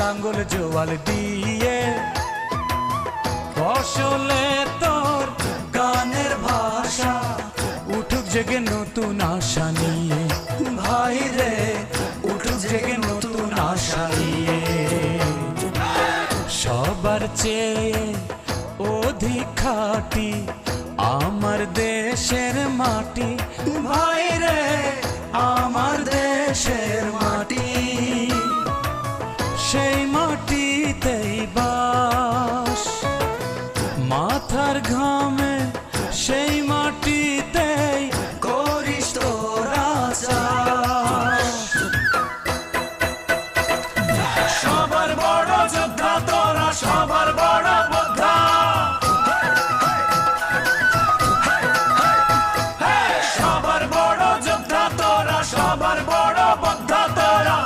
লাঙ্গল জোয়াল দিয়ে। ফসলে তোর গানের ভাষা, উঠুক জেগে নতুন আশা নিয়ে। ভাই রে, উঠুক জেগে নতুন আশা নিয়ে। সবার চেয়ে অধিক খাটি আমার দেশের মাটি। ভাই রে, আমার দেশের সেই মাটিতেই বাস। মাথার ঘামে সেই মাটিতেই করিস তোরা সবার বড় যোদ্ধা তোরা, সবার বড় বোদ্ধা। সবার বড় যোদ্ধা তোরা, সবার বড় বোদ্ধা তোরা।